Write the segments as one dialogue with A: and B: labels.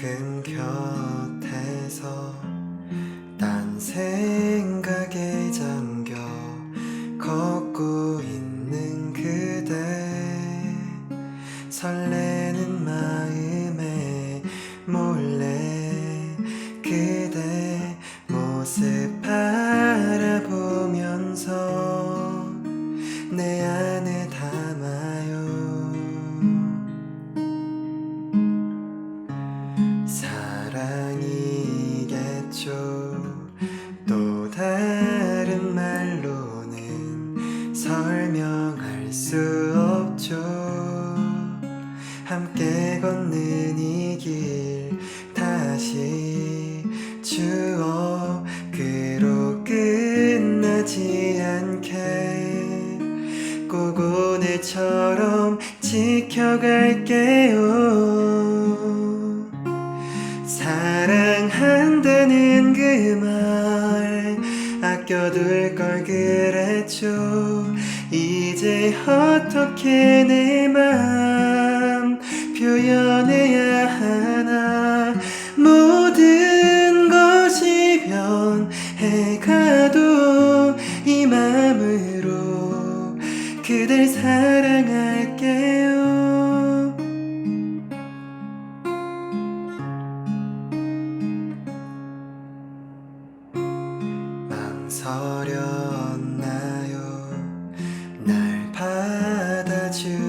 A: 가끔 곁에서 딴생 또 다른 말로는 설명할 수 없죠. 함께 걷는 이 길 다시 추억으로 끝나지 않게 꼭 오늘처럼 지켜갈게요 아껴둘 걸 그랬죠. 이제 어떻게 내 맘 표현해야 하나? 모든 것이 변해가도 이 맘으로 그댈 사랑할게요 망설였나요? 날 받아주기가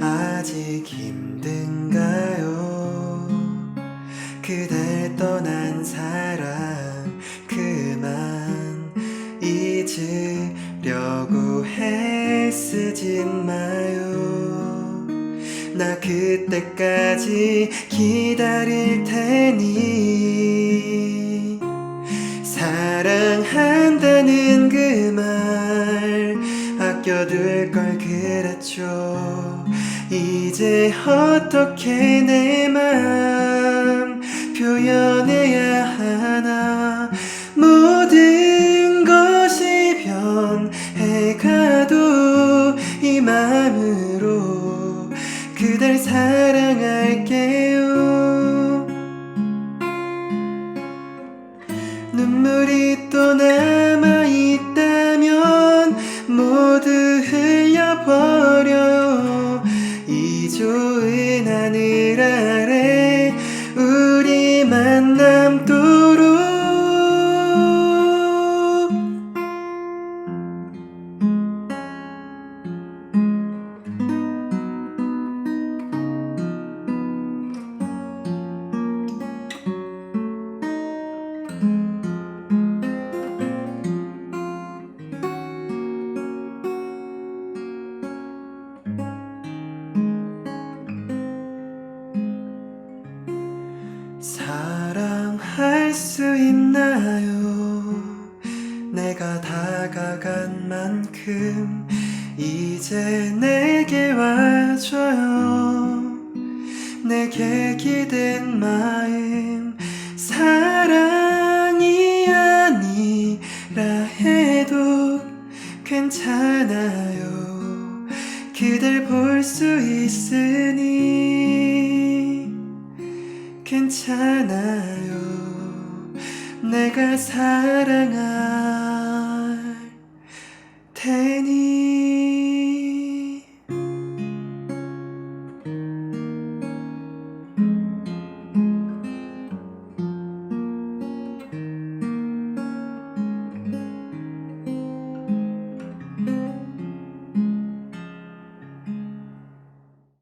A: 아직 힘든가요? 그댈 떠난 사랑 그만 잊으려고 애쓰진 마요. 나 그때까지 기다릴 테니 사랑한다는 그 말 아껴둘 걸 그랬죠. 이제 어떻게 내 맘 표현해야 하나? 모든 것이 변해가도 이 마음으로 그댈 사랑할게 눈물이 또 남아있다면 모두 흘려버려요 이 좋은 하늘 아래 우리 만남도록 사랑할 수 있나요? 내가 다가간 만큼 이제 내게 와줘요. 내게 기댄 마음 사랑이 아니라 해도 괜찮아요. 그댈 볼 수 있으니 괜찮아요. 내가 사랑할